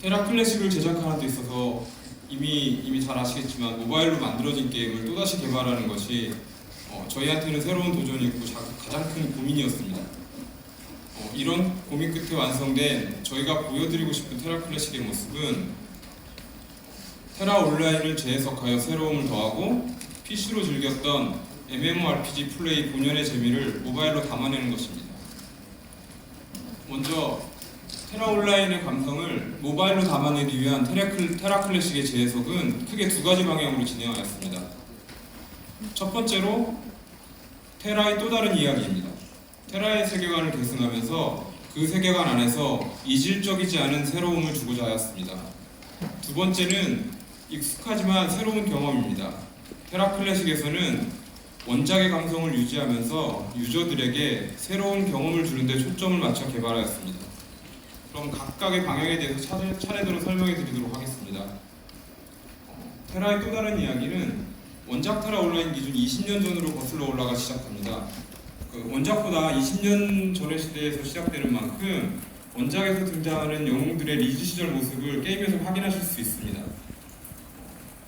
테라 클래식을 제작하는 데 있어서 이미 이미 잘 아시겠지만 모바일로 만들어진 게임을 또다시 개발하는 것이 어, 저희한테는 새로운 도전이었고 자- 가장 큰 고민이었습니다. 어, 이런 고민 끝에 완성된 저희가 보여드리고 싶은 테라 클래식의 모습은 테라 온라인을 재해석하여 새로움을 더하고 PC로 즐겼던 MMORPG 플레이 본연의 재미를 모바일로 담아내는 것입니다. 먼저 테라 온라인의 감성을 모바일로 담아내기 위한 테라, 클- 테라 클래식의 재해석은 크게 두 가지 방향으로 진행하였습니다. 첫 번째로 테라의 또 다른 이야기입니다. 테라의 세계관을 계승하면서 그 세계관 안에서 이질적이지 않은 새로움을 주고자 하였습니다. 두 번째는 익숙하지만 새로운 경험입니다. 테라 클래식에서는 원작의 감성을 유지하면서 유저들에게 새로운 경험을 주는데 초점을 맞춰 개발하였습니다. 그럼 각각의 방향에 대해서 차례, 차례대로 설명해 드리도록 하겠습니다. 어, 테라의 또 다른 이야기는 원작 테라 온라인 기준 20년 전으로 거슬러 올라가 시작합니다. 그 원작보다 20년 전의 시대에서 시작되는 만큼 원작에서 등장하는 영웅들의 리즈 시절 모습을 게임에서 확인하실 수 있습니다.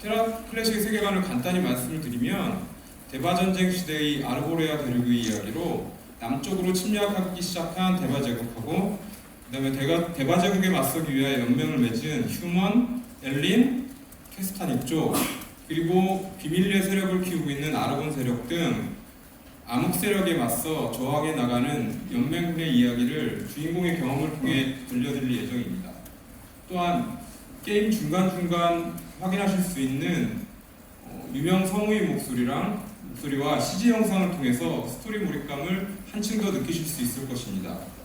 테라 클래식의 세계관을 간단히 말씀을 드리면 대바 전쟁 시대의 아르고레아 대륙의 이야기로 남쪽으로 침략하기 시작한 대바 제국하고 그다음에 대가, 대바 제국에 맞서기 위하여 연맹을 맺은 휴먼, 엘린, 캐스타닉 쪽 그리고 비밀리에 세력을 키우고 있는 아르곤 세력 등 암흑 세력에 맞서 저항해 나가는 연맹군의 이야기를 주인공의 경험을 통해 들려드릴 예정입니다. 또한 게임 중간중간 확인하실 수 있는 어, 유명 성우의 목소리랑 목소리와 CG 영상을 통해서 스토리 몰입감을 한층 더 느끼실 수 있을 것입니다.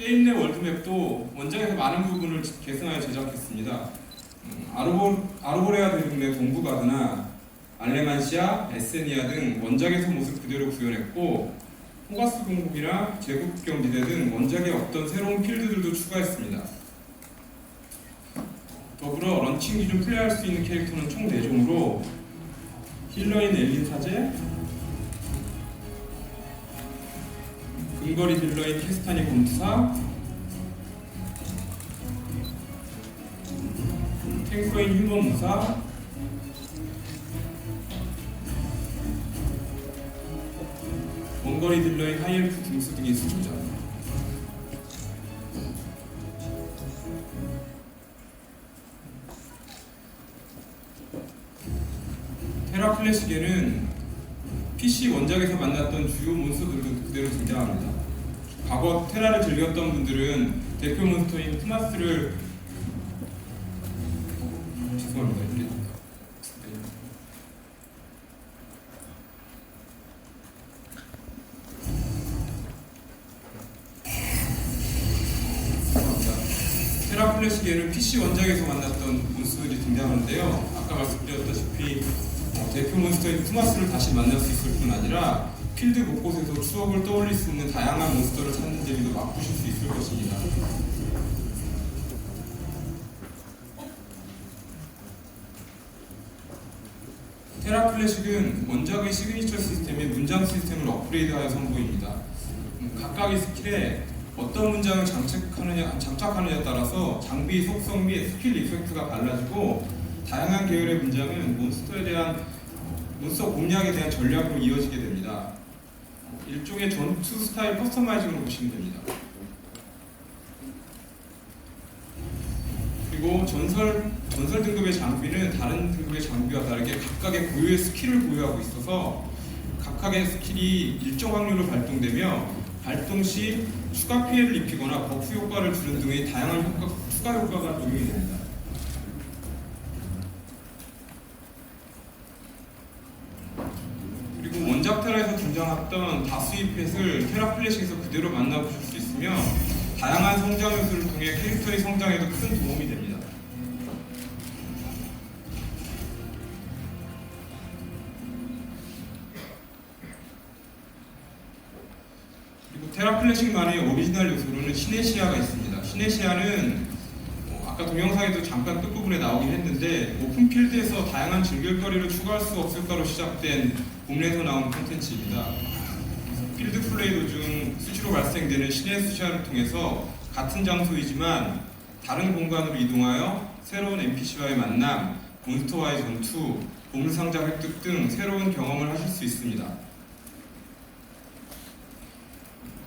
게임 내 월드맵도 원작에서 많은 부분을 계승하여 제작했습니다. 음, 아르고, 아르고레아 대륙 내 동부 가드나 알레만시아, 에세니아 등 원작에서 모습 그대로 구현했고 호가스 공국이나 제국 경지대 등 원작의 어떤 새로운 필드들도 추가했습니다. 더불어 런칭 기준 플레이할 수 있는 캐릭터는 총 4종으로 힐러인 엘린 사제 근거리 딜러인 캐스타니 검투사 탱커인 휴먼 무사 원거리 딜러인 하이엘프 등수 등이 있습니다. 테라 클래식에는 PC 원작에서 만났던 주요 몬스터들도 그대로 등장합니다. 과거 테라를 즐겼던 분들은 대표 몬스터인 토마스를 죄송합니다. 이게 죄송합니다. 테라 클래식에는 PC 원작에서 만났던 몬스터들이 등장하는데요. 아까 말씀드렸다시피 어, 대표 몬스터인 투마스를 다시 만날 수 있을 뿐 아니라 필드 곳곳에서 추억을 떠올릴 수 있는 다양한 몬스터를 찾는 재미도 맛보실 수 있을 것입니다. 테라 클래식은 원작의 시그니처 시스템의 문장 시스템을 업그레이드하여 선보입니다. 음, 각각의 스킬에 어떤 문장을 장착하느냐, 장착하느냐에 따라서 장비 속성 및 스킬 이펙트가 달라지고 다양한 계열의 문장은 몬스터에 대한 몬스터 공략에 대한 전략으로 이어지게 됩니다. 일종의 전투 스타일 커스터마이징으로 보시면 됩니다. 그리고 전설 전설 등급의 장비는 다른 등급의 장비와 다르게 각각의 고유의 스킬을 보유하고 있어서 각각의 스킬이 일정 확률로 발동되며 발동 시 추가 피해를 입히거나 버프 효과를 주는 등의 다양한 효과, 추가 효과가 적용이 됩니다. 그리고 원작 테라에서 등장했던 다수의 펫을 테라 클래식에서 그대로 만나보실 수 있으며 다양한 성장 요소를 통해 캐릭터의 성장에도 큰 도움이 됩니다. 그리고 테라 클래식만의 오리지널 요소로는 시네시아가 있습니다. 시네시아는 어, 아까 동영상에도 잠깐 끝부분에 나오긴 했는데 오픈필드에서 다양한 즐길거리를 추가할 수 없을까로 시작된 봄에서 나온 콘텐츠입니다. 필드 플레이 도중 수시로 발생되는 시네시아를 통해서 같은 장소이지만 다른 공간으로 이동하여 새로운 NPC와의 만남, 몬스터와의 전투, 보물상자 획득 등 새로운 경험을 하실 수 있습니다.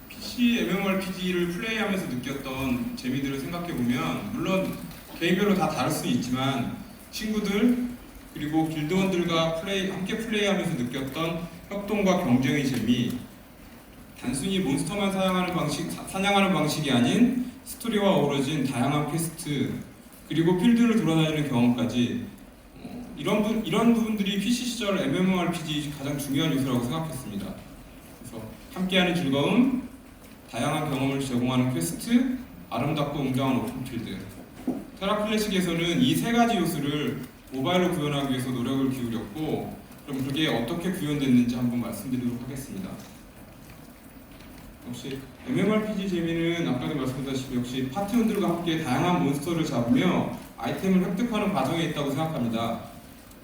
PC MMORPG를 플레이하면서 느꼈던 재미들을 생각해보면 물론 개인별로 다 다를 수 있지만 친구들 그리고 길드원들과 플레이, 함께 플레이하면서 느꼈던 협동과 경쟁의 재미 단순히 몬스터만 사냥하는 방식, 사- 사냥하는 방식이 아닌 스토리와 어우러진 다양한 퀘스트 그리고 필드를 돌아다니는 경험까지 어, 이런 부, 이런 부분들이 PC 시절 MMORPG 가장 중요한 요소라고 생각했습니다. 그래서 함께하는 즐거움, 다양한 경험을 제공하는 퀘스트, 아름답고 웅장한 오픈필드. 테라 클래식에서는 이 세 가지 요소를 모바일로 구현하기 위해서 노력을 기울였고 그럼 그게 어떻게 구현됐는지 한번 말씀드리도록 하겠습니다. 역시 MMORPG 재미는 아까도 말씀드렸다시피 역시 파티원들과 함께 다양한 몬스터를 잡으며 아이템을 획득하는 과정에 있다고 생각합니다.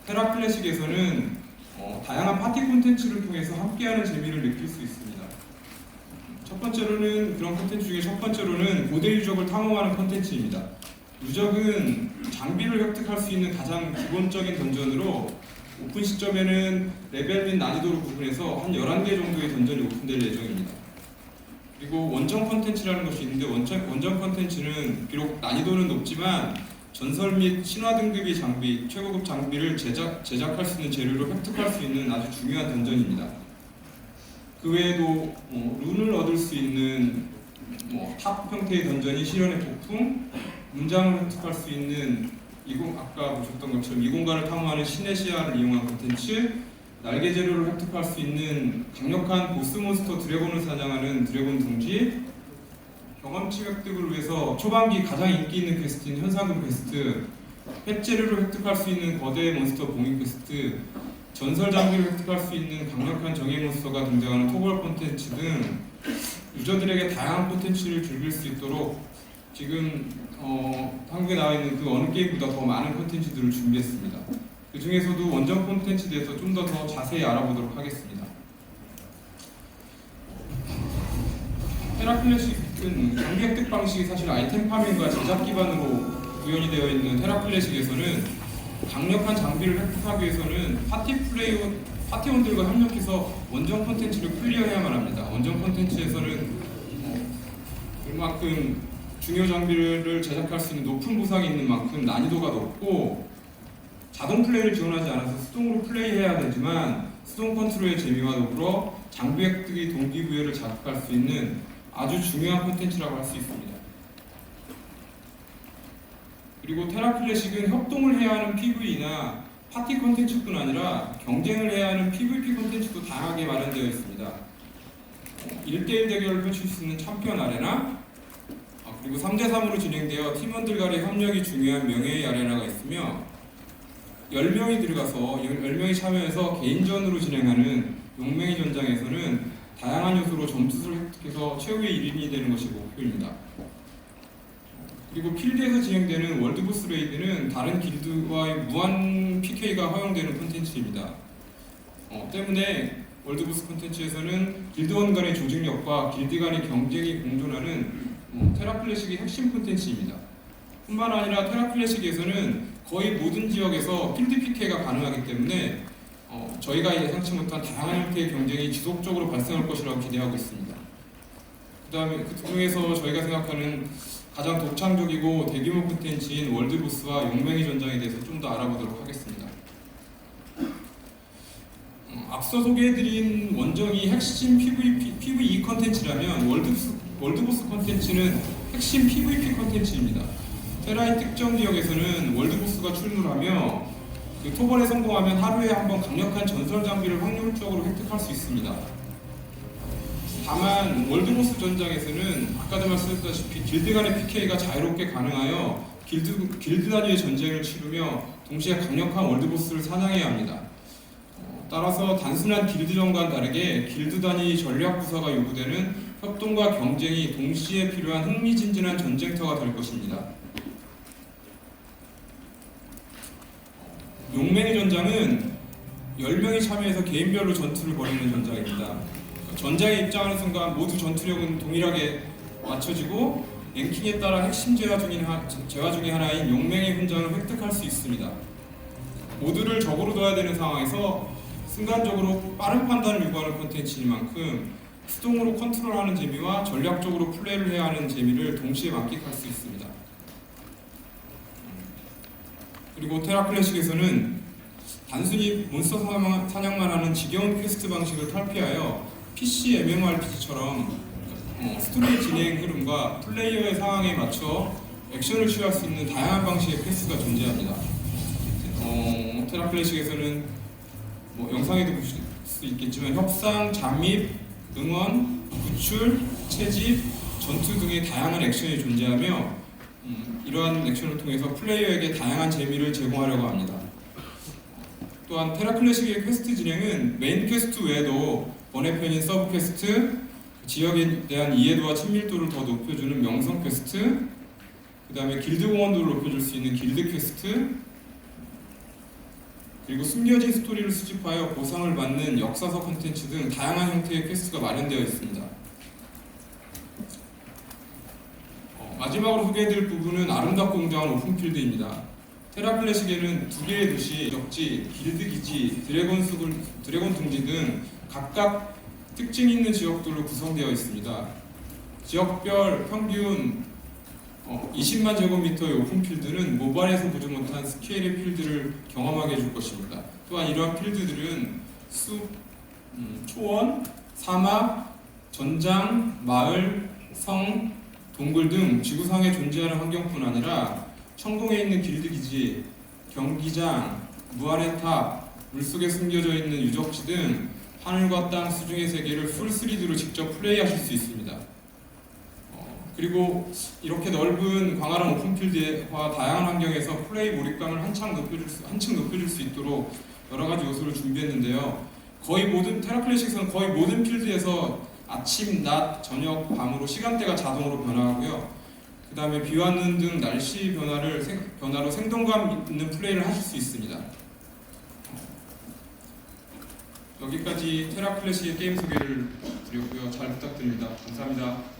테라 클래식에서는 어, 다양한 파티 콘텐츠를 통해서 함께하는 재미를 느낄 수 있습니다. 첫 번째로는 그런 콘텐츠 중에 첫 번째로는 고대 유적을 탐험하는 콘텐츠입니다. 유적은 장비를 획득할 수 있는 가장 기본적인 던전으로 오픈 시점에는 레벨 및 난이도를 구분해서 한 11개 정도의 던전이 오픈될 예정입니다. 그리고 원정 콘텐츠라는 것이 있는데 원정, 원정 콘텐츠는 비록 난이도는 높지만 전설 및 신화 등급의 장비, 최고급 장비를 제작, 제작할 수 있는 재료를 획득할 수 있는 아주 중요한 던전입니다. 그 외에도 어, 룬을 얻을 수 있는 뭐, 탑 형태의 던전이 실현의 폭풍, 문장을 획득할 수 있는 이공 아까 보셨던 것처럼 이 공간을 탐험하는 시야를 이용한 콘텐츠, 날개 재료를 획득할 수 있는 강력한 보스 몬스터 드래곤을 사냥하는 드래곤 둥지, 경험치 획득을 위해서 초반기 가장 인기 있는 퀘스트인 현상금 퀘스트, 펫 재료를 획득할 수 있는 거대 몬스터 봉인 퀘스트, 전설 장비를 획득할 수 있는 강력한 정예 몬스터가 등장하는 토벌 콘텐츠 등 유저들에게 다양한 콘텐츠를 즐길 수 있도록 지금 어, 한국에 나와 있는 그 어느 게임보다 더 많은 콘텐츠들을 준비했습니다. 그 중에서도 원정 콘텐츠에 대해서 좀 더 더 자세히 알아보도록 하겠습니다. 테라클래식은 장비 획득 방식이 사실 아이템 파밍과 제작 기반으로 구현이 되어 있는 테라클래식에서는 강력한 장비를 획득하기 위해서는 파티 플레이어 파티원들과 협력해서 원정 콘텐츠를 클리어해야만 합니다. 원정 콘텐츠에서는 어, 그만큼 중요 장비를 제작할 수 있는 높은 보상이 있는 만큼 난이도가 높고 자동 플레이를 지원하지 않아서 수동으로 플레이해야 되지만 수동 컨트롤의 재미와 더불어 장비 획득의 동기부여를 자극할 수 있는 아주 중요한 콘텐츠라고 할 수 있습니다. 그리고 테라 클래식은 협동을 해야 하는 PVE나 파티 콘텐츠뿐 아니라 경쟁을 해야 하는 PVP 콘텐츠도 다양하게 마련되어 있습니다. 1대1 대결을 펼칠 수 있는 챔피언 아레나, 아, 그리고 3대3으로 진행되어 팀원들 간의 협력이 중요한 명예의 아레나가 있으며 10명이 들어가서 10명이 참여해서 개인전으로 진행하는 용맹의 전장에서는 다양한 요소로 점수를 획득해서 최후의 1인이 되는 것이 목표입니다. 그리고 필드에서 진행되는 월드보스 레이드는 다른 길드와의 무한 PK가 허용되는 콘텐츠입니다. 어, 때문에 월드보스 콘텐츠에서는 길드원 간의 조직력과 길드 간의 경쟁이 공존하는 어, 테라클래식의 핵심 콘텐츠입니다. 뿐만 아니라 테라클래식에서는 거의 모든 지역에서 필드 PK가 가능하기 때문에 어, 저희가 예상치 못한 다양한 형태의 경쟁이 지속적으로 발생할 것이라고 기대하고 있습니다. 그 다음에 그 중에서 저희가 생각하는 가장 독창적이고 대규모 콘텐츠인 월드보스와 용맹의 전장에 대해서 좀 더 알아보도록 하겠습니다. 어, 앞서 소개해드린 원정이 핵심 PVP, PVE 컨텐츠라면 월드보스 컨텐츠는 핵심 PVP 컨텐츠입니다. 테라의 특정 지역에서는 월드보스가 출몰하며 그 토벌에 성공하면 하루에 한 번 강력한 전설 장비를 확률적으로 획득할 수 있습니다. 다만 월드보스 전장에서는 아까도 말씀드렸다시피 길드 간의 PK가 자유롭게 가능하여 길드, 길드 단위의 전쟁을 치르며 동시에 강력한 월드보스를 사냥해야 합니다. 어, 따라서 단순한 길드전과는 다르게 길드 단위 전략 구사가 요구되는 협동과 경쟁이 동시에 필요한 흥미진진한 전쟁터가 될 것입니다. 용맹의 전장은 10명이 참여해서 개인별로 전투를 벌이는 전장입니다. 전장에 입장하는 순간 모두 전투력은 동일하게 맞춰지고 랭킹에 따라 핵심 재화 중의 하나인 용맹의 훈장을 획득할 수 있습니다. 모두를 적으로 둬야 되는 상황에서 순간적으로 빠른 판단을 요구하는 콘텐츠인 만큼 수동으로 컨트롤하는 재미와 전략적으로 플레이를 해야 하는 재미를 동시에 만끽할 수 있습니다. 그리고 테라 클래식에서는 단순히 몬스터 사냥- 사냥만 하는 지겨운 퀘스트 방식을 탈피하여 PC MMORPG처럼 어, 스토리 진행 흐름과 플레이어의 상황에 맞춰 액션을 취할 수 있는 다양한 방식의 퀘스트가 존재합니다. 어, 테라 클래식에서는 뭐 영상에도 보실 수 있겠지만 협상, 잠입, 응원, 구출, 채집, 전투 등의 다양한 액션이 존재하며 음, 이러한 액션을 통해서 플레이어에게 다양한 재미를 제공하려고 합니다. 또한 테라 클래식의 퀘스트 진행은 메인 퀘스트 외에도 번외편인 서브 퀘스트, 지역에 대한 이해도와 친밀도를 더 높여주는 명성 퀘스트, 그 다음에 길드 공헌도를 높여줄 수 있는 길드 퀘스트, 그리고 숨겨진 스토리를 수집하여 보상을 받는 역사서 콘텐츠 등 다양한 형태의 퀘스트가 마련되어 있습니다. 어, 마지막으로 소개해드릴 부분은 아름답고 웅장한 오픈필드입니다. 테라 클래식에는 두 개의 도시, 적지, 길드 기지, 드래곤 숲을, 드래곤 둥지 등 각각 특징 있는 지역들로 구성되어 있습니다. 지역별 평균 어, 20만 제곱미터의 오픈필드는 모바일에서 보지 못한 스케일의 필드를 경험하게 해줄 것입니다. 또한 이러한 필드들은 숲, 음, 초원, 사막, 전장, 마을, 성, 동굴 등 지구상에 존재하는 환경뿐 아니라 천공에 있는 길드 기지, 경기장, 무한의 탑, 물속에 숨겨져 있는 유적지 등 하늘과 땅 수중의 세계를 풀 3D로 직접 플레이하실 수 있습니다. 어, 그리고 이렇게 넓은 광활한 오픈필드와 다양한 환경에서 플레이 몰입감을 한창 높여줄 수, 한층 높여줄 수 있도록 여러 가지 요소를 준비했는데요. 거의 모든 테라클래식에서는 거의 모든 필드에서 아침, 낮, 저녁, 밤으로 시간대가 자동으로 변화하고요. 그 다음에 비 왔는 등 날씨 변화를 생, 변화로 생동감 있는 플레이를 하실 수 있습니다. 여기까지 테라 클래식의 게임 소개를 드렸고요. 잘 부탁드립니다. 감사합니다.